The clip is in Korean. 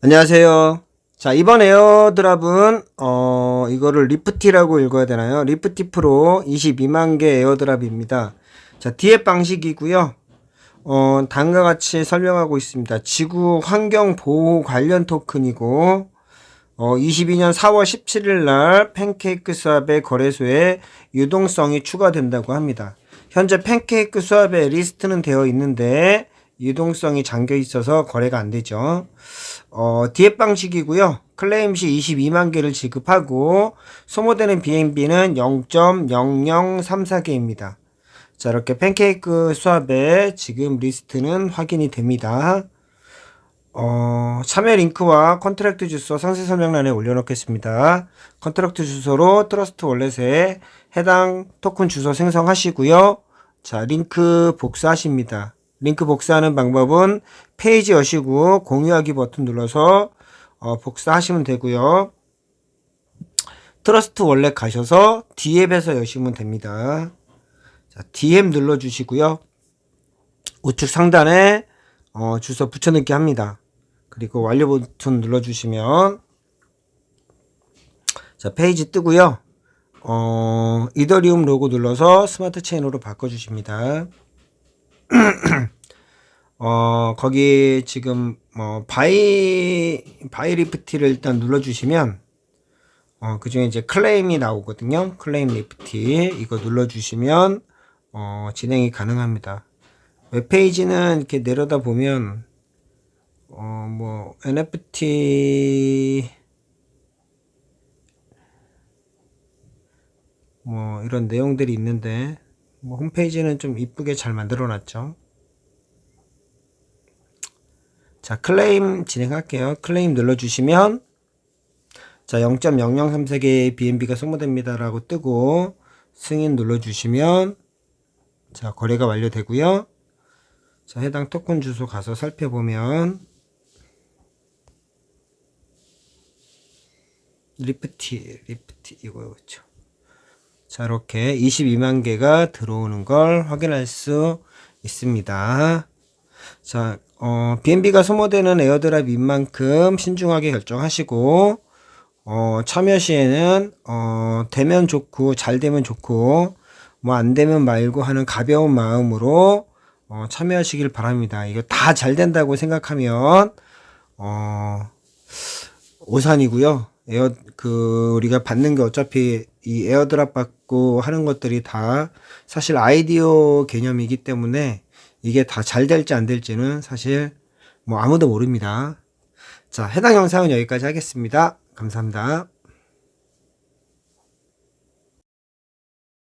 안녕하세요. 자, 이번 에어드랍은, 어, 이거를 리프티라고 읽어야 되나요? 리프티 프로 22만 개 에어드랍입니다. 자, 디앱 방식이고요 어, 다음과 같이 설명하고 있습니다. 지구 환경 보호 관련 토큰이고, 어, 22년 4월 17일 날 팬케이크 수압의 거래소에 유동성이 추가된다고 합니다. 현재 팬케이크 수압의 리스트는 되어 있는데, 유동성이 잠겨 있어서 거래가 안 되죠. 어, 디앱 방식이고요. 클레임 시 22만 개를 지급하고 소모되는 BNB는 0.0034개입니다. 자, 이렇게 팬케이크 수압의 지금 리스트는 확인이 됩니다. 어, 참여 링크와 컨트랙트 주소 상세 설명란에 올려놓겠습니다. 컨트랙트 주소로 트러스트 월렛에 해당 토큰 주소 생성하시고요. 자, 링크 복사하십니다. 링크 복사하는 방법은 페이지 여시고 공유하기 버튼 눌러서 어, 복사하시면 되고요. 트러스트 월렛 가셔서 D앱에서 여시면 됩니다. 자, DM 눌러주시고요. 우측 상단에 어, 주소 붙여넣기 합니다. 그리고 완료 버튼 눌러주시면 자 페이지 뜨고요. 어, 이더리움 로고 눌러서 스마트 체인으로 바꿔주십니다. 어, 거기 지금 뭐 바이 바이 리프티를 일단 눌러주시면 어, 그 중에 이제 클레임이 나오거든요. 클레임 리프티 이거 눌러주시면 어, 진행이 가능합니다. 웹페이지는 이렇게 내려다 보면 어, 뭐 NFT 뭐 이런 내용들이 있는데 뭐 홈페이지는 좀 이쁘게 잘 만들어 놨죠. 자, 클레임 진행할게요. 클레임 눌러 주시면, 자, 0.0034개의 BNB가 소모됩니다라고 뜨고, 승인 눌러 주시면, 자, 거래가 완료되고요 자, 해당 토큰 주소 가서 살펴보면, 리프티, 리프티, 이거였죠. 자, 이렇게 22만 개가 들어오는 걸 확인할 수 있습니다. 자, 어, BNB가 소모되는 에어드랍인 만큼 신중하게 결정하시고, 어, 참여 시에는, 어, 되면 좋고, 잘 되면 좋고, 뭐 안 되면 말고 하는 가벼운 마음으로, 어, 참여하시길 바랍니다. 이거 다 잘 된다고 생각하면, 어, 오산이고요. 에어 그 우리가 받는 게 어차피 이 에어드랍 받고 하는 것들이 다 사실 아이디어 개념이기 때문에 이게 다 잘 될지 안 될지는 사실 뭐 아무도 모릅니다. 자, 해당 영상은 여기까지 하겠습니다. 감사합니다.